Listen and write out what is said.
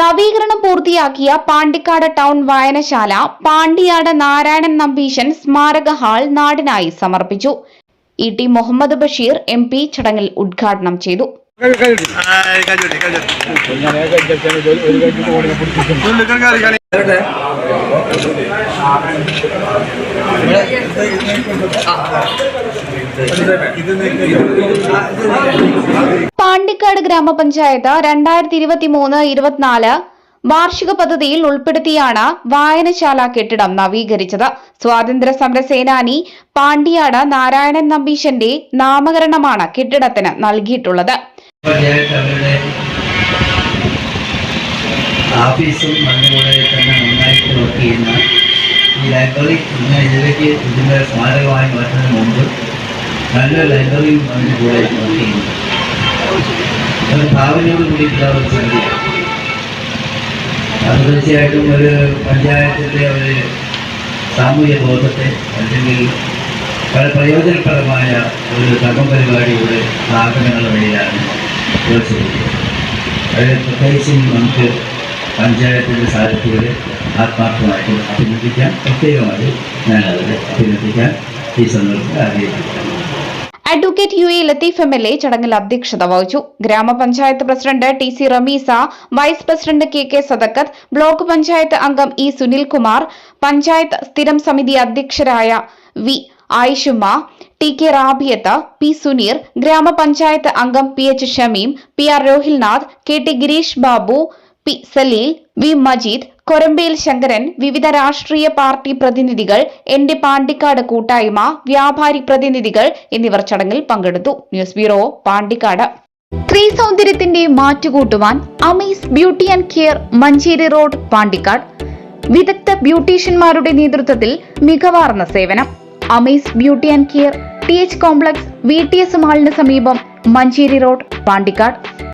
നവീകരണം പൂർത്തിയാക്കിയ പാണ്ടിക്കാട് ടൗൺ വായനശാല പാണ്ടിയാട് നാരായണൻ നമ്പീശൻ സ്മാരക ഹാൾ നാടിനായി സമർപ്പിച്ചു. E T Muhammad Basheer M P ചടങ്ങിൽ ഉദ്ഘാടനം ചെയ്തു. പാണ്ടിക്കാട് ഗ്രാമപഞ്ചായത്ത് രണ്ടായിരത്തി ഇരുപത്തി മൂന്ന് ഇരുപത്തിനാല് വാർഷിക പദ്ധതിയിൽ ഉൾപ്പെടുത്തിയാണ് വായനശാല കെട്ടിടം നവീകരിച്ചത്. സ്വാതന്ത്ര്യ സമര സേനാനി പാണ്ടിയാട് നാരായണൻ നമ്പീശന്റെ നാമകരണമാണ് കെട്ടിടത്തിന് നൽകിയിട്ടുള്ളത്. നല്ല ലൈബ്രറിയും അതിന്റെ കൂടെ വർക്ക് തീർച്ചയായിട്ടും ഒരു പഞ്ചായത്തിന്റെ ഒരു സാമൂഹ്യ ബോധത്തെ അല്ലെങ്കിൽ പ്രയോജനപ്രദമായ ഒരു കർമ്മ പരിപാടിയുടെ സ്ഥാപനങ്ങൾ വഴിയാണ് അത് പ്രത്യേകിച്ചും നമുക്ക് പഞ്ചായത്തിന്റെ സാരഥികളെ ആത്മാർത്ഥമായിട്ട് അഭിനന്ദിക്കാം. പ്രത്യേകമായി ഞാൻ അവരെ അഭിനന്ദിക്കാൻ ഈ സന്ദർഭത്തിൽ ആഗ്രഹിക്കുന്നു advocate U A Latheef M L A ചടങ്ങിൽ അധ്യക്ഷത വഹിച്ചു. ഗ്രാമപഞ്ചായത്ത് president T C Rameesa vice president K K Sadakkath block panchayat അംഗം ഇ സുനിൽകുമാർ പഞ്ചായത്ത് സ്ഥിരം സമിതി അധ്യക്ഷരായ V Ayishumma T K Rabiyath P Suneer ഗ്രാമപഞ്ചായത്ത് അംഗം P H Shameem P R Rohilnath K T Gireesh Babu P Saleel V Majeed Korambel Sankaran വിവിധ രാഷ്ട്രീയ party പ്രതിനിധികൾ N D Pandikkad കൂട്ടായ്മ വ്യാപാരി പ്രതിനിധികൾ എന്നിവർ ചടങ്ങിൽ പങ്കെടുത്തു. News bureau Pandikkad. സ്ത്രീ സൗന്ദര്യത്തിന്റെ മാറ്റുകൂട്ടുവാൻ Amees beauty and care Manjeri road Pandikkad. വിദഗ്ധ ബ്യൂട്ടീഷ്യന്മാരുടെ നേതൃത്വത്തിൽ മികവാർന്ന സേവനം. Amees beauty and care T H complex V T S മാളിന് സമീപം മഞ്ചേരി റോഡ് പാണ്ടിക്കാട്.